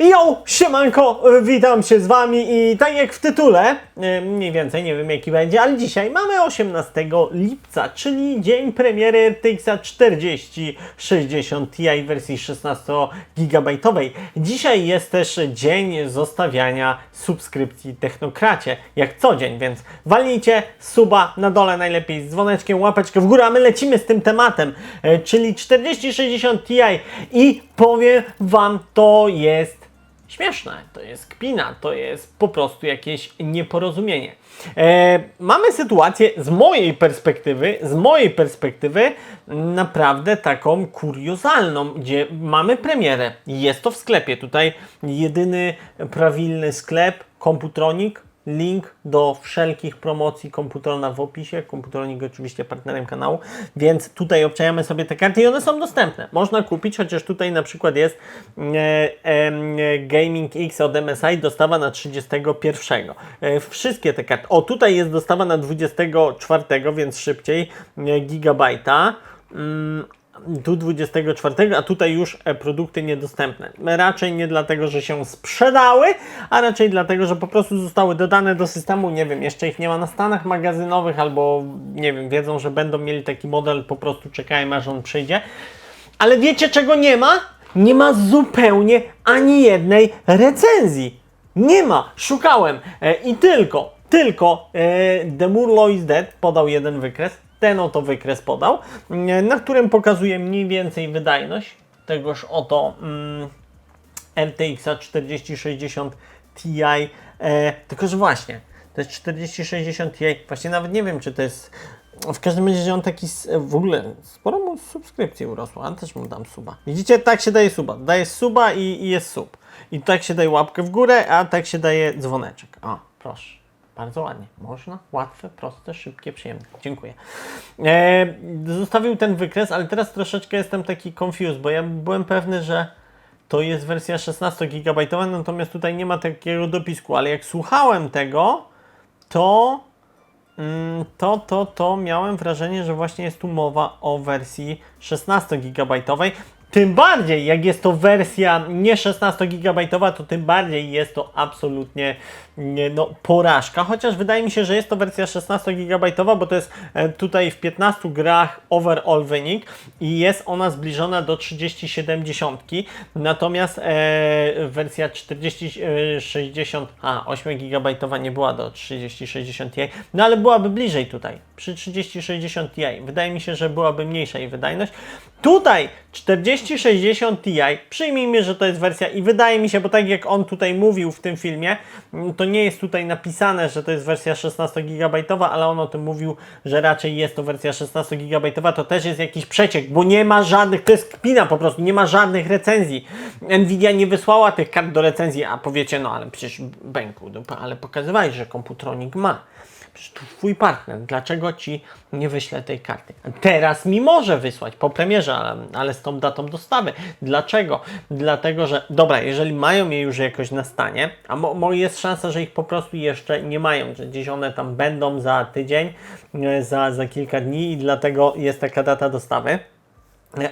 Yo, siemanko, y, witam się z wami i tak jak w tytule, y, mniej więcej, nie wiem jaki będzie, ale dzisiaj mamy 18 lipca, czyli dzień premiery RTX 4060 Ti wersji 16 GB. Dzisiaj jest też dzień zostawiania subskrypcji Technokracie, jak co dzień, więc walnijcie suba na dole najlepiej z dzwoneczkiem, łapeczkę w górę, a my lecimy z tym tematem, y, czyli 4060 Ti i powiem wam, to jest śmieszne, to jest kpina, to jest po prostu jakieś nieporozumienie. E, mamy sytuację z mojej perspektywy, z mojej perspektywy naprawdę taką kuriozalną, gdzie mamy premierę, jest to w sklepie, tutaj jedyny prawilny sklep, Komputronik, link do wszelkich promocji Komputrona w opisie. Komputronik oczywiście partnerem kanału, więc tutaj obczajamy sobie te karty i one są dostępne. Można kupić, chociaż tutaj na przykład jest e, e, Gaming X od MSI dostawa na 31. E, wszystkie te karty. O, tutaj jest dostawa na 24, więc szybciej e, gigabajta. Mm, tu 24, a tutaj już e, produkty niedostępne. Raczej nie dlatego, że się sprzedały, a raczej dlatego, że po prostu zostały dodane do systemu. Nie wiem, jeszcze ich nie ma na stanach magazynowych, albo nie wiem, wiedzą, że będą mieli taki model, po prostu czekają aż on przyjdzie. Ale wiecie czego nie ma? Nie ma zupełnie ani jednej recenzji. Nie ma. Szukałem e, i tylko, tylko e, The Murloc is Dead podał jeden wykres. Ten oto wykres podał, e, na którym pokazuje mniej więcej wydajność tegoż oto mm, RTX 4060 Ti. E, tylko, że właśnie, to jest 4060 Ti. Właśnie nawet nie wiem, czy to jest. W każdym razie on taki w ogóle sporo mu subskrypcji urosło, ale też mu dam suba. Widzicie, tak się daje suba. Daje suba i, i jest sub. I tak się daje łapkę w górę, a tak się daje dzwoneczek. O, proszę. Bardzo ładnie. Można, łatwe, proste, szybkie, przyjemne. Dziękuję. E, zostawił ten wykres, ale teraz troszeczkę jestem taki confused, bo ja byłem pewny, że to jest wersja 16 GB, natomiast tutaj nie ma takiego dopisku, ale jak słuchałem tego, to mm, to, to, to miałem wrażenie, że właśnie jest tu mowa o wersji 16 GB. Tym bardziej, jak jest to wersja nie 16 GB, to tym bardziej jest to absolutnie nie, no, porażka. Chociaż wydaje mi się, że jest to wersja 16 GB, bo to jest e, tutaj w 15 grach overall wynik i jest ona zbliżona do 3070. Natomiast e, wersja 4060, a 8 GB nie była do 3060 Ti, no ale byłaby bliżej tutaj przy 3060 Ti. Wydaje mi się, że byłaby mniejsza jej wydajność. Tutaj 4060 Ti, przyjmijmy, że to jest wersja i wydaje mi się, bo tak jak on tutaj mówił w tym filmie, mm, to nie jest tutaj napisane, że to jest wersja 16 GB, ale on o tym mówił, że raczej jest to wersja 16 GB, to też jest jakiś przeciek, bo nie ma żadnych, to jest kpina po prostu, nie ma żadnych recenzji. Nvidia nie wysłała tych kart do recenzji, a powiecie, no ale przecież bęku, ale pokazywałeś, że komputronik ma. Twój partner, dlaczego ci nie wyślę tej karty? Teraz mi może wysłać po premierze, ale, ale z tą datą dostawy. Dlaczego? Dlatego, że dobra, jeżeli mają je już jakoś na stanie, a mo, mo jest szansa, że ich po prostu jeszcze nie mają, że gdzieś one tam będą za tydzień, e, za, za kilka dni i dlatego jest taka data dostawy.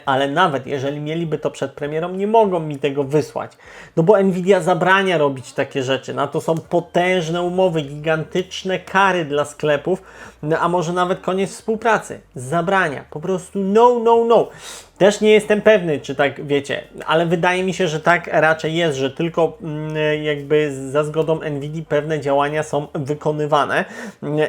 Ale nawet jeżeli mieliby to przed premierą, nie mogą mi tego wysłać. No bo Nvidia zabrania robić takie rzeczy. Na to są potężne umowy, gigantyczne kary dla sklepów, no, a może nawet koniec współpracy. Zabrania. Po prostu no, no, no. Też nie jestem pewny, czy tak wiecie, ale wydaje mi się, że tak raczej jest, że tylko mm, jakby za zgodą Nvidia pewne działania są wykonywane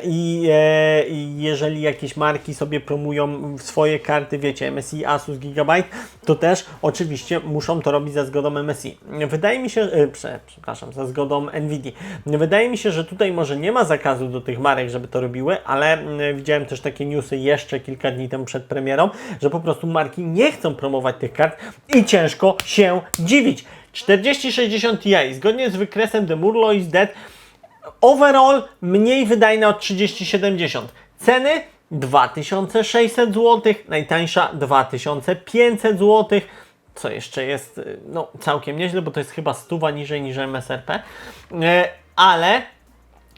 i e, i jeżeli jakieś marki sobie promują swoje karty, wiecie, MSI, Asus, Gigabyte, to też oczywiście muszą to robić za zgodą MSI. Wydaje mi się, e, prze, przepraszam, za zgodą Nvidia. Wydaje mi się, że tutaj może nie ma zakazu do tych marek, żeby to robiły, ale mm, widziałem też takie newsy jeszcze kilka dni temu przed premierą, że po prostu marki nie chcą promować tych kart i ciężko się dziwić. 4060 Ti, zgodnie z wykresem The Murloc is Dead, overall mniej wydajna od 3070. Ceny 2600 zł, najtańsza 2500 zł. Co jeszcze jest y, no, całkiem nieźle, bo to jest chyba stuwa niżej niż MSRP. E, ale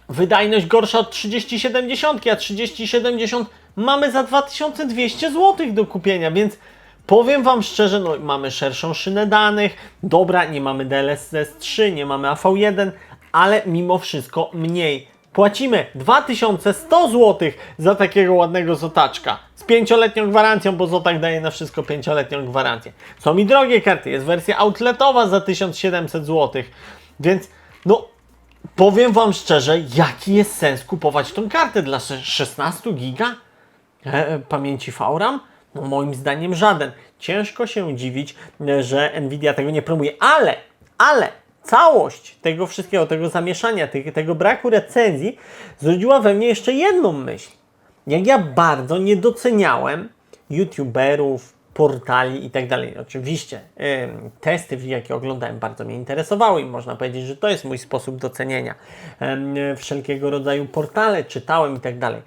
wydajność gorsza od 3070, a 3070 mamy za 2200 zł do kupienia, więc Powiem Wam szczerze, no mamy szerszą szynę danych, dobra, nie mamy DLSS 3, nie mamy AV1, ale mimo wszystko mniej. Płacimy 2100 zł za takiego ładnego zotaczka z pięcioletnią gwarancją, bo Zotak daje na wszystko pięcioletnią gwarancję. Są mi drogie karty, jest wersja outletowa za 1700 zł, więc no powiem Wam szczerze, jaki jest sens kupować tą kartę dla sze- 16 giga e, pamięci VRAM? Moim zdaniem żaden. Ciężko się dziwić, że Nvidia tego nie promuje, ale, ale całość tego wszystkiego, tego zamieszania, tego braku recenzji zrodziła we mnie jeszcze jedną myśl. Jak ja bardzo nie doceniałem youtuberów, portali i tak dalej. Oczywiście em, testy, jakie oglądałem, bardzo mnie interesowały i można powiedzieć, że to jest mój sposób docenienia. Wszelkiego rodzaju portale czytałem i tak dalej.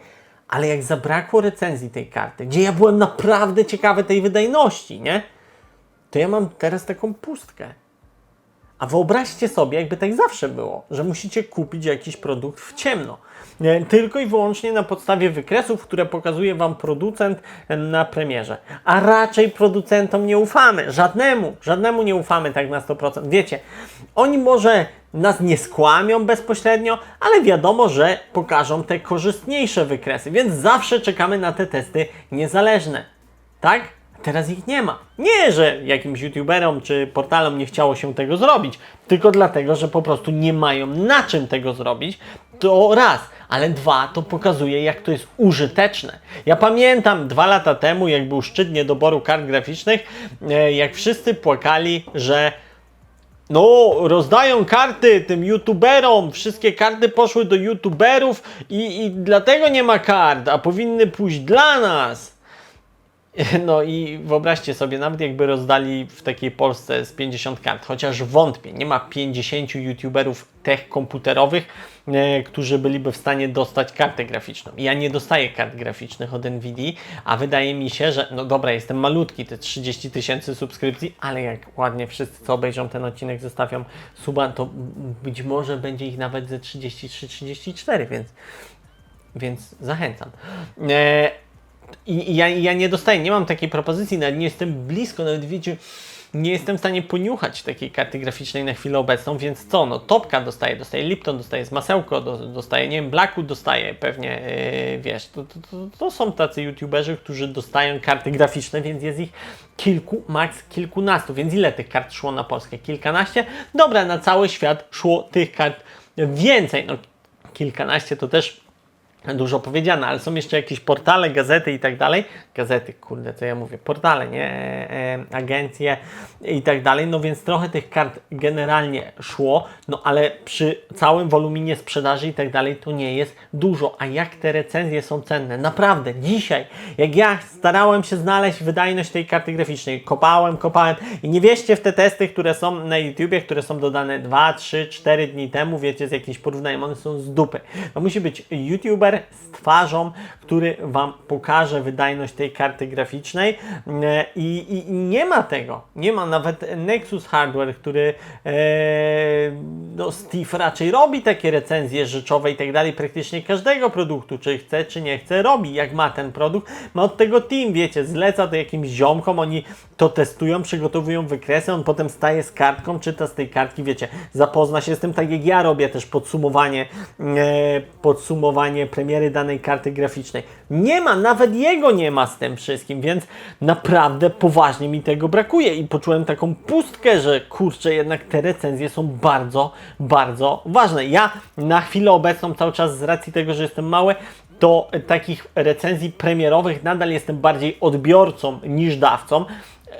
Ale jak zabrakło recenzji tej karty, gdzie ja byłem naprawdę ciekawy tej wydajności, nie? To ja mam teraz taką pustkę. A wyobraźcie sobie, jakby tak zawsze było, że musicie kupić jakiś produkt w ciemno. E, Tylko i wyłącznie na podstawie wykresów, które pokazuje Wam producent e, na premierze. A raczej producentom nie ufamy. Żadnemu, żadnemu nie ufamy tak na 100%. Wiecie, oni może nas nie skłamią bezpośrednio, ale wiadomo, że pokażą te korzystniejsze wykresy, więc zawsze czekamy na te testy niezależne. Tak? Teraz ich nie ma. Nie, że jakimś youtuberom czy portalom nie chciało się tego zrobić, tylko dlatego, że po prostu nie mają na czym tego zrobić. To raz, ale dwa, to pokazuje, jak to jest użyteczne. Ja pamiętam dwa lata temu, jak był szczyt niedoboru kart graficznych, e, jak wszyscy płakali, że no, rozdają karty tym youtuberom, wszystkie karty poszły do youtuberów i, i dlatego nie ma kart, a powinny pójść dla nas. No i wyobraźcie sobie, nawet jakby rozdali w takiej Polsce z 50 kart, chociaż wątpię, nie ma 50 youtuberów tech komputerowych, e, którzy byliby w stanie dostać kartę graficzną. Ja nie dostaję kart graficznych od Nvidia, a wydaje mi się, że no dobra, jestem malutki, te 30 tysięcy subskrypcji, ale jak ładnie wszyscy, co obejrzą ten odcinek, zostawią suba, to być może będzie ich nawet ze 33-34, więc, więc zachęcam. E, i ja, ja nie dostaję, nie mam takiej propozycji, nawet nie jestem blisko, nawet wiecie, nie jestem w stanie poniuchać takiej karty graficznej na chwilę obecną, więc co, no Topka dostaje, dostaje Lipton, dostaje z masełko, do, dostaje, nie wiem, Blacku dostaje pewnie, yy, wiesz, to, to, to, to są tacy youtuberzy, którzy dostają karty graficzne, więc jest ich kilku, maks kilkunastu, więc ile tych kart szło na Polskę? Kilkanaście? Dobra, na cały świat szło tych kart więcej, no kilkanaście to też dużo powiedziane, ale są jeszcze jakieś portale, gazety i tak dalej. Gazety, kurde, co ja mówię, portale, nie? E, e, agencje i tak dalej. No więc trochę tych kart generalnie szło, no ale przy całym woluminie sprzedaży i tak dalej to nie jest dużo. A jak te recenzje są cenne? Naprawdę, dzisiaj, jak ja starałem się znaleźć wydajność tej karty graficznej, kopałem, kopałem i nie wierzcie w te testy, które są na YouTubie, które są dodane 2, 3, 4 dni temu, wiecie, z jakimś porównaniem, one są z dupy. To musi być YouTuber z twarzą, który Wam pokaże wydajność tej karty graficznej E, i, i nie ma tego. Nie ma nawet Nexus Hardware, który e, no Steve raczej robi takie recenzje rzeczowe i tak dalej, praktycznie każdego produktu, czy chce, czy nie chce, robi, jak ma ten produkt. Ma od tego team, wiecie, zleca to jakimś ziomkom, oni to testują, przygotowują wykresy, on potem staje z kartką, czyta z tej kartki, wiecie, zapozna się z tym, tak jak ja robię też podsumowanie, e, podsumowanie danej karty graficznej. Nie ma, nawet jego nie ma z tym wszystkim, więc naprawdę poważnie mi tego brakuje i poczułem taką pustkę, że kurczę, jednak te recenzje są bardzo, bardzo ważne. Ja na chwilę obecną cały czas z racji tego, że jestem mały, to takich recenzji premierowych nadal jestem bardziej odbiorcą niż dawcą.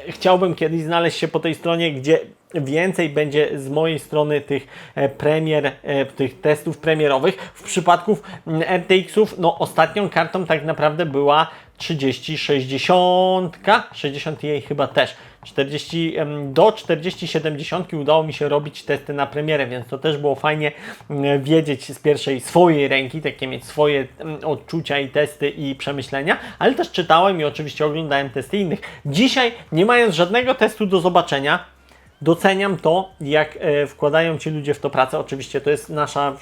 Chciałbym kiedyś znaleźć się po tej stronie, gdzie więcej będzie z mojej strony tych e, premier, e, tych testów premierowych. W przypadku RTX-ów, no ostatnią kartą tak naprawdę była 3060, 60 jej chyba też. 40, em, do 4070 udało mi się robić testy na premierę, więc to też było fajnie wiedzieć z pierwszej swojej ręki, takie mieć swoje odczucia i testy i przemyślenia, ale też czytałem i oczywiście oglądałem testy innych. Dzisiaj, nie mając żadnego testu do zobaczenia, doceniam to, jak e, wkładają ci ludzie w to pracę. Oczywiście to jest nasza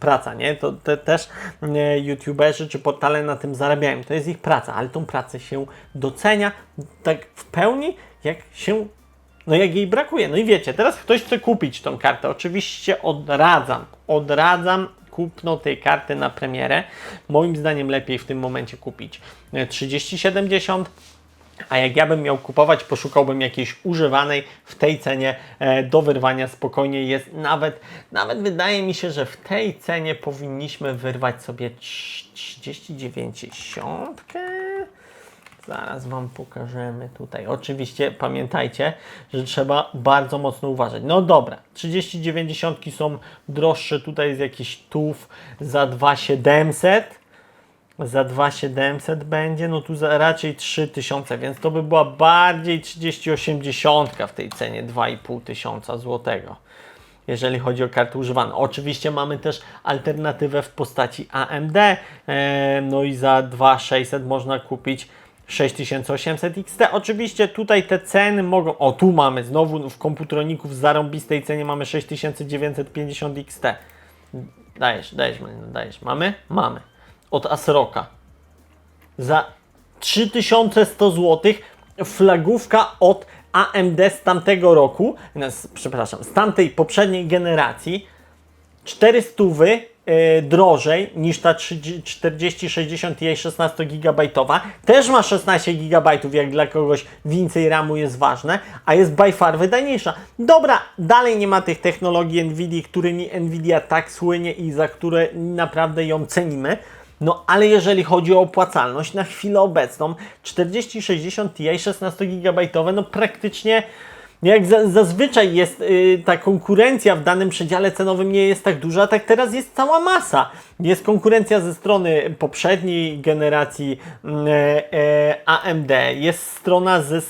praca, nie? To te, też e, youtuberzy czy portale na tym zarabiają. To jest ich praca, ale tą pracę się docenia tak w pełni, jak się no jak jej brakuje. No i wiecie, teraz ktoś chce kupić tą kartę. Oczywiście odradzam, odradzam kupno tej karty na premierę. Moim zdaniem lepiej w tym momencie kupić e, 3070. A jak ja bym miał kupować, poszukałbym jakiejś używanej w tej cenie e, do wyrwania spokojnie jest. Nawet, nawet wydaje mi się, że w tej cenie powinniśmy wyrwać sobie 3090. Zaraz Wam pokażemy tutaj. Oczywiście pamiętajcie, że trzeba bardzo mocno uważać. No dobra, 3090 są droższe. Tutaj jest jakiś TUF za 2700. Za 2700 będzie, no tu za raczej 3000, więc to by była bardziej 3080 w tej cenie 2500 złotego jeżeli chodzi o karty używane. Oczywiście mamy też alternatywę w postaci AMD, e, no i za 2600 można kupić 6800 XT. Oczywiście tutaj te ceny mogą, o tu mamy znowu w komputroniku w zarąbistej cenie mamy 6950 XT. Dajesz, dajesz, dajesz. Mamy? Mamy. Od Asroka. Za 3100 zł flagówka od AMD z tamtego roku, z- przepraszam, z tamtej poprzedniej generacji 400 wy, e, drożej niż ta 30 4060 Ti 16 GB. Też ma 16 GB, jak dla kogoś więcej RAMu jest ważne, a jest by far wydajniejsza. Dobra, dalej nie ma tych technologii Nvidia, którymi Nvidia tak słynie i za które naprawdę ją cenimy. No ale jeżeli chodzi o opłacalność, na chwilę obecną 4060 Ti 16 GB, no praktycznie jak za, zazwyczaj jest y, ta konkurencja w danym przedziale cenowym nie jest tak duża, tak teraz jest cała masa. Jest konkurencja ze strony poprzedniej generacji mm, e, e, AMD, jest strona ze, e,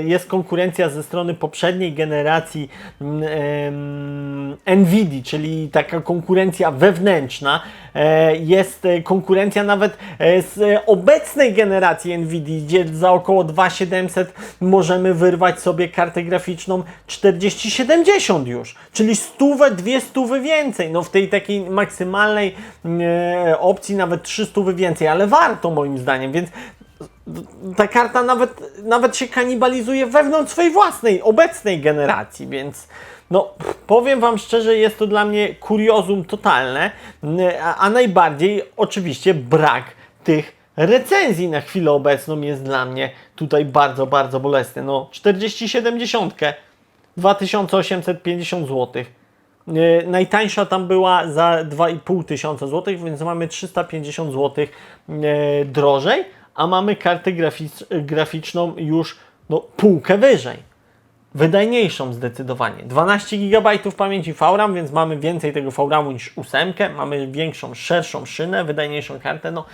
jest konkurencja ze strony poprzedniej generacji mm, em, Nvidia, czyli taka konkurencja wewnętrzna. E, jest konkurencja nawet z obecnej generacji Nvidia, gdzie za około 2700 możemy wyrwać sobie kartę graficzną 4070 już, czyli stówę, dwie stówy więcej. No w tej takiej maksymalnej e, opcji nawet 300 więcej, ale warto moim zdaniem, więc ta karta nawet, nawet się kanibalizuje wewnątrz swojej własnej, obecnej generacji, więc no, powiem Wam szczerze, jest to dla mnie kuriozum totalne, a najbardziej oczywiście brak tych recenzji na chwilę obecną jest dla mnie tutaj bardzo, bardzo bolesny. No, 4070, 2850 zł. Najtańsza tam była za 2,5 tysiąca złotych, więc mamy 350 złotych e, drożej, a mamy kartę grafic- graficzną już no, półkę wyżej. Wydajniejszą zdecydowanie. 12 GB pamięci VRAM, więc mamy więcej tego VRAMu niż 8, mamy większą, szerszą szynę, wydajniejszą kartę. No,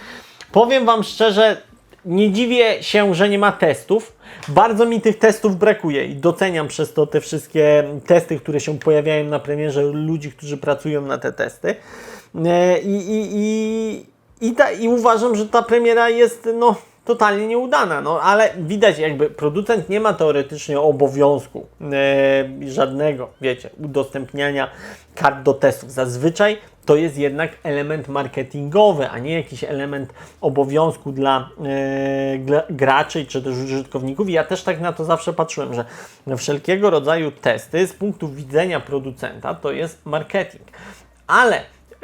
powiem Wam szczerze, nie dziwię się, że nie ma testów. Bardzo mi tych testów brakuje i doceniam przez to te wszystkie testy, które się pojawiają na premierze, ludzi, którzy pracują na te testy. E, I, i, i, i, ta, I uważam, że ta premiera jest no, totalnie nieudana, no ale widać jakby producent nie ma teoretycznie obowiązku e, żadnego, wiecie, udostępniania kart do testów. Zazwyczaj to jest jednak element marketingowy, a nie jakiś element obowiązku dla e, gra- graczy czy też użytkowników. I ja też tak na to zawsze patrzyłem, że wszelkiego rodzaju testy z punktu widzenia producenta to jest marketing. Ale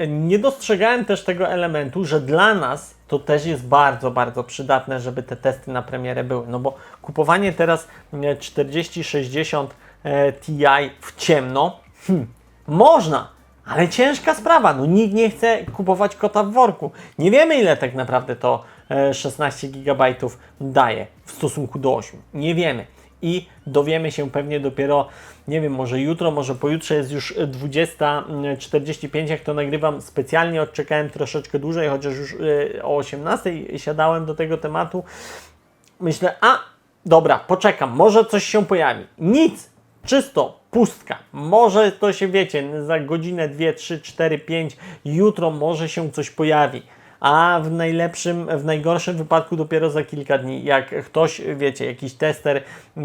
nie dostrzegałem też tego elementu, że dla nas to też jest bardzo, bardzo przydatne, żeby te testy na premierę były. No bo kupowanie teraz e, 4060 e, Ti w ciemno, hmm, można, ale ciężka sprawa. No nikt nie chce kupować kota w worku. Nie wiemy ile tak naprawdę to e, 16 GB daje w stosunku do 8. Nie wiemy. I dowiemy się pewnie dopiero, nie wiem, może jutro, może pojutrze jest już 20.45, jak to nagrywam. Specjalnie odczekałem troszeczkę dłużej, chociaż już e, o 18.00 siadałem do tego tematu. Myślę, a dobra, poczekam, może coś się pojawi. Nic, czysto, pustka. Może to się wiecie, za godzinę, dwie, trzy, cztery, pięć, jutro może się coś pojawi. a w najlepszym, w najgorszym wypadku dopiero za kilka dni, jak ktoś, wiecie, jakiś tester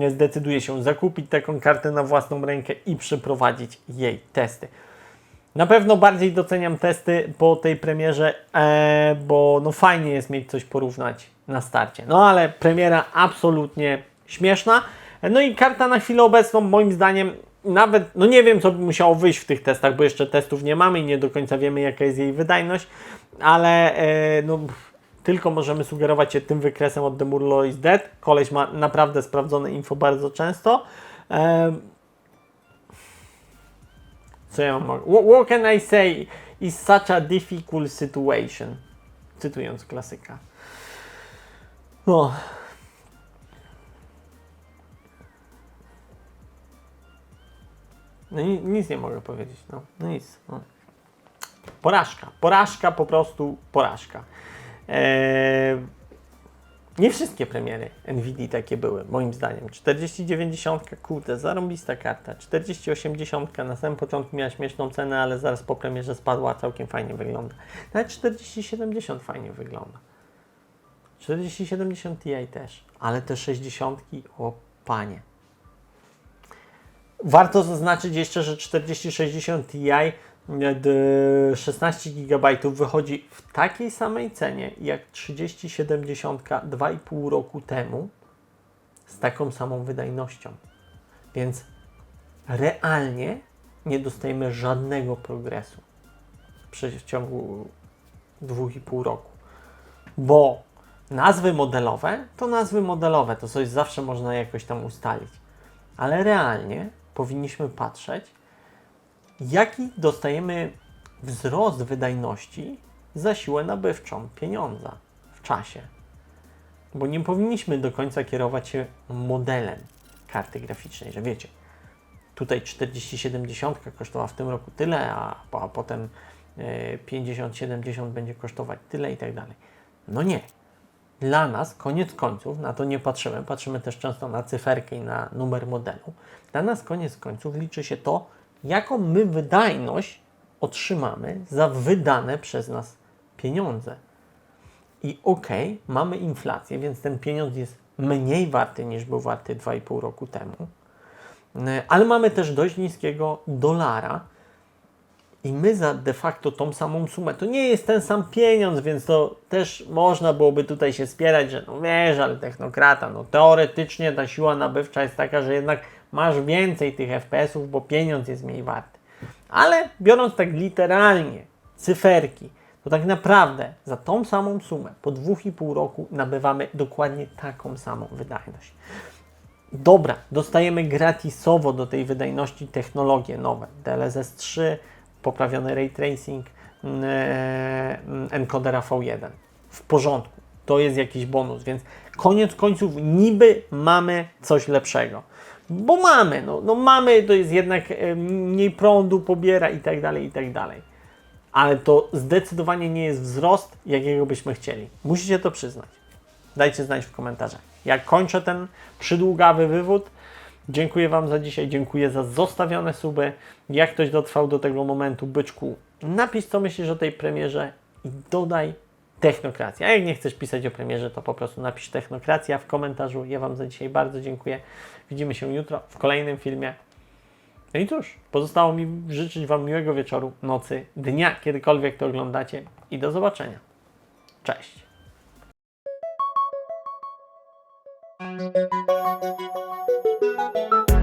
zdecyduje się zakupić taką kartę na własną rękę i przeprowadzić jej testy. Na pewno bardziej doceniam testy po tej premierze, e, bo no fajnie jest mieć coś porównać na starcie. No ale premiera absolutnie śmieszna. No i karta na chwilę obecną moim zdaniem nawet, no nie wiem co by musiało wyjść w tych testach, bo jeszcze testów nie mamy i nie do końca wiemy jaka jest jej wydajność, ale e, no tylko możemy sugerować się tym wykresem od The Murloc is Dead. Koleś ma naprawdę sprawdzone info bardzo często. E, co ja mam? What, what can I say is such a difficult situation? Cytując klasyka. No. No ni- nic nie mogę powiedzieć, no, no nic. No. Porażka, porażka, po prostu porażka. Eee, nie wszystkie premiery Nvidia takie były, moim zdaniem. 4090, kurde, zarąbista karta. 4080 na samym początku miała śmieszną cenę, ale zaraz po premierze spadła, całkiem fajnie wygląda. Nawet 4070 fajnie wygląda. 4070 Ti też, ale te 60, o panie. Warto zaznaczyć jeszcze, że 4060 Ti e, d- 16 GB wychodzi w takiej samej cenie jak 3070 2,5 roku temu z taką samą wydajnością. Więc realnie nie dostajemy żadnego progresu w przeciągu 2,5 roku. Bo nazwy modelowe to nazwy modelowe, to coś zawsze można jakoś tam ustalić. Ale realnie powinniśmy patrzeć, jaki dostajemy wzrost wydajności za siłę nabywczą pieniądza w czasie. Bo nie powinniśmy do końca kierować się modelem karty graficznej, że wiecie, tutaj 4070 kosztowała w tym roku tyle, a, a potem e, 5070 będzie kosztować tyle i tak dalej. No nie. Dla nas, koniec końców, na to nie patrzymy, patrzymy też często na cyferkę i na numer modelu. Dla nas, koniec końców, liczy się to, jaką my wydajność otrzymamy za wydane przez nas pieniądze. I okej, mamy inflację, więc ten pieniądz jest mniej warty niż był warty 2,5 roku temu. E, Ale mamy też dość niskiego dolara, i my za de facto tą samą sumę, to nie jest ten sam pieniądz, więc to też można byłoby tutaj się spierać, że no wiesz, ale technokrata, no teoretycznie ta siła nabywcza jest taka, że jednak masz więcej tych FPS-ów, bo pieniądz jest mniej warty. Ale biorąc tak literalnie cyferki, to tak naprawdę za tą samą sumę po 2,5 roku nabywamy dokładnie taką samą wydajność. Dobra, dostajemy gratisowo do tej wydajności technologie nowe. DLSS 3, poprawiony ray tracing, mm, e, mm, encodera V1. W porządku. To jest jakiś bonus, więc koniec końców niby mamy coś lepszego. Bo mamy, no, no mamy, to jest jednak e, mniej prądu pobiera i tak dalej, i tak dalej. Ale to zdecydowanie nie jest wzrost, jakiego byśmy chcieli. Musicie to przyznać. Dajcie znać w komentarzach. Jak kończę ten przydługawy wywód, dziękuję Wam za dzisiaj, dziękuję za zostawione suby. Jak ktoś dotrwał do tego momentu, byczku, napisz co myślisz o tej premierze i dodaj technokracja. A jak nie chcesz pisać o premierze, to po prostu napisz technokracja w komentarzu. Ja Wam za dzisiaj bardzo dziękuję. Widzimy się jutro w kolejnym filmie. No i cóż, pozostało mi życzyć Wam miłego wieczoru, nocy, dnia, kiedykolwiek to oglądacie i do zobaczenia. Cześć! Música